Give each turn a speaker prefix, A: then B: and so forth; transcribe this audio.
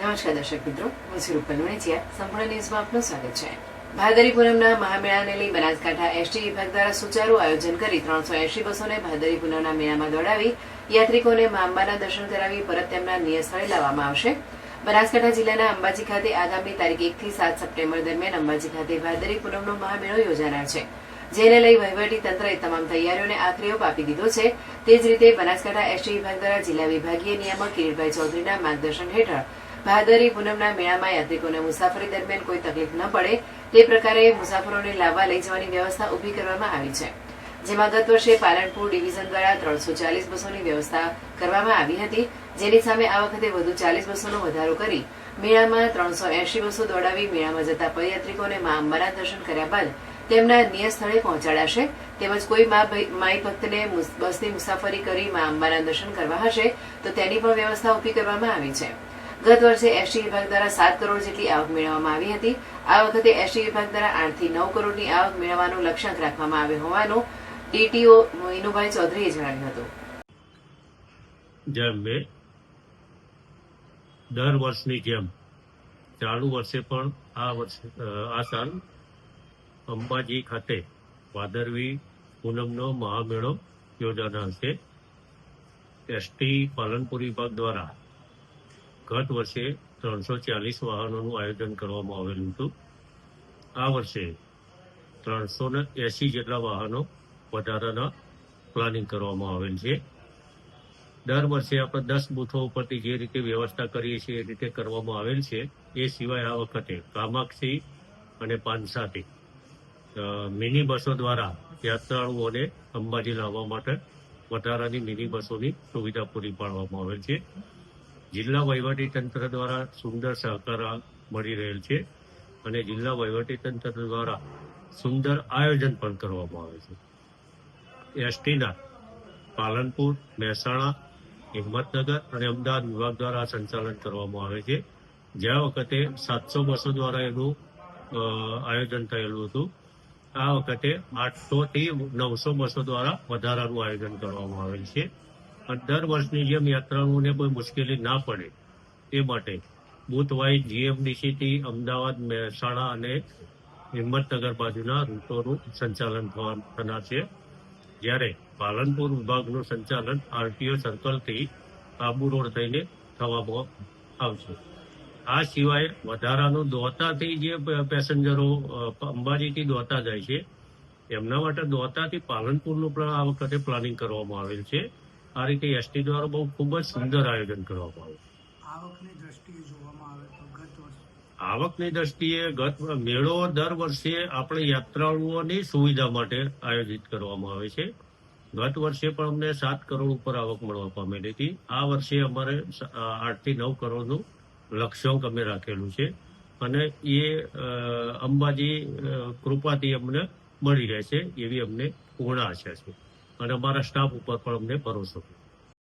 A: નમસ્કાર દર્શક મિત્રો, હું સિરુપલ રૂપલ વણેચિયા સંપૂર્ણ ન્યૂઝમાં આપનું સ્વાગત છે. ભાદરીપુનમના મહામેળાને લઈ બનાસકાંઠા એસટી વિભાગ દ્વારા સુચારું આયોજન કરી ત્રણસો એસી બસોને ભાદરીપુનમના મેળામાં દોડાવી, યાત્રિકોને મા અંબાના દર્શન કરાવી, પરત તેમના નિયત સ્થળે લાવવામાં આવશે. બનાસકાંઠા જિલ્લાના અંબાજી ખાતે આગામી તારીખ એકથી સાત સપ્ટેમ્બર દરમિયાન અંબાજી ખાતે ભાદરી પૂનમનો મહામેળો યોજાનાર છે. જેને લઈ વહીવટી તંત્રએ તમામ તૈયારીઓને આખરી ઓપ આપી દીધો છે. તે જ રીતે બનાસકાંઠા એસટી વિભાગ દ્વારા જિલ્લા વિભાગીય નિયામક કિરીટભાઈ ચૌધરીના માર્ગદર્શન હેઠળ ભાદરી પૂનમના મેળામાં યાત્રિકોને મુસાફરી દરમિયાન કોઈ તકલીફ ન પડે, તે પ્રકારે મુસાફરોને લાવવા લઈ જવાની વ્યવસ્થા ઊભી કરવામાં આવી છે. જેમાં ગત વર્ષે પાલનપુર ડિવિઝન દ્વારા ત્રણસો ચાલીસ બસોની વ્યવસ્થા કરવામાં આવી હતી. જેની સામે આ વખતે વધુ ચાલીસ બસોનો વધારો કરી મેળામાં ત્રણસો એંશી બસો દોડાવી મેળામાં જતા પદયાત્રિકોને મા અંબાના દર્શન કર્યા બાદ તેમના નિયત સ્થળે પહોંચાડાશે. તેમજ કોઈ માઈ ભક્તને બસની મુસાફરી કરી મા અંબાના દર્શન કરવા હશે, તો તેની પણ વ્યવસ્થા ઊભી કરવામાં આવી છે. ગત વર્ષે એસટી વિભાગ દ્વારા સાત કરોડ જેટલી આવક મેળવવામાં આવી હતી. આ વખતે એસટી વિભાગ દ્વારા આઠથી નવ કરોડની આવક મેળવવાનું લક્ષ્યાંક રાખવામાં આવ્યો હોવાનું ડીટીઓ ઇનુભાઈ ચૌધરીએ જણાવ્યું હતું.
B: જેમ મેં દર વર્ષની જેમ ચાલુ વર્ષે પણ આ વર્ષે આ સાલ અંબાજી ખાતે ભાદરવી પૂનમનો મહામેળો યોજાનાર છે. એસટી પાલનપુર વિભાગ દ્વારા ગત વર્ષે ત્રણસો ચાલીસ વાહનોનું આયોજન કરવામાં આવેલું હતું. આ વર્ષે ત્રણસો ને એસી જેટલા વાહનો વધારાના પ્લાનિંગ કરવામાં આવેલ છે. દર વર્ષે આપણે દસ બૂથો ઉપરથી જે રીતે વ્યવસ્થા કરીએ છીએ એ રીતે કરવામાં આવેલ છે. એ સિવાય આ વખતે કામાક્ષી અને પાનસાથી મિની બસો દ્વારા યાત્રાળુઓને અંબાજી લાવવા માટે વધારાની મિની બસોની સુવિધા પૂરી પાડવામાં આવેલ છે. જિલ્લા વહીવટી તંત્ર દ્વારા સુંદર સહકાર મળી રહેલ છે અને જિલ્લા વહીવટી તંત્ર દ્વારા સુંદર આયોજન પણ કરવામાં આવે છે. એસટીના પાલનપુર, મહેસાણા, હિંમતનગર અને અમદાવાદ વિભાગ દ્વારા સંચાલન કરવામાં આવે છે. જ્યાં વખતે સાતસો બસો દ્વારા એનું આયોજન થયેલું હતું. આ વખતે આઠસો થી નવસો બસો દ્વારા વધારાનું આયોજન કરવામાં આવેલ છે. દર વર્ષની જેમ યાત્રાળુઓને કોઈ મુશ્કેલી ના પડે તે માટે બુથ વાઇઝ જીએમડીસીથી અમદાવાદ મહેસાણા અને હિંમતનગર બાજુના રૂટોનું સંચાલન થવા થનાર છે. જ્યારે પાલનપુર વિભાગનું સંચાલન આરટીઓ સર્કલથી આબુ રોડ થઈને થવામાં આવશે. આ સિવાય વધારાનું દોતાથી જે પેસેન્જરો અંબાજીથી દોતા જાય છે, એમના માટે દોતાથી પાલનપુરનું પણ આ વખતે પ્લાનિંગ કરવામાં આવેલ છે. આ રીતે એસટી દ્વારા બહુ ખૂબ જ સુંદર આયોજન કરવામાં આવ્યું.
C: આવકની દ્રષ્ટિએ ગત
B: મેળો દર વર્ષે આપણે યાત્રાળુઓની સુવિધા માટે આયોજિત કરવામાં આવે છે. ગત વર્ષે પણ અમને સાત કરોડ ઉપર આવક મળવા પામેલી હતી. આ વર્ષે અમારે આઠથી નવ કરોડનું લક્ષ્યાંક અમે રાખેલું છે અને એ અંબાજી કૃપાથી અમને મળી રહેશે એવી અમને પૂર્ણ આશા છે. અને અમારા સ્ટાફ ઉપર પણ અમને ભરોસો છે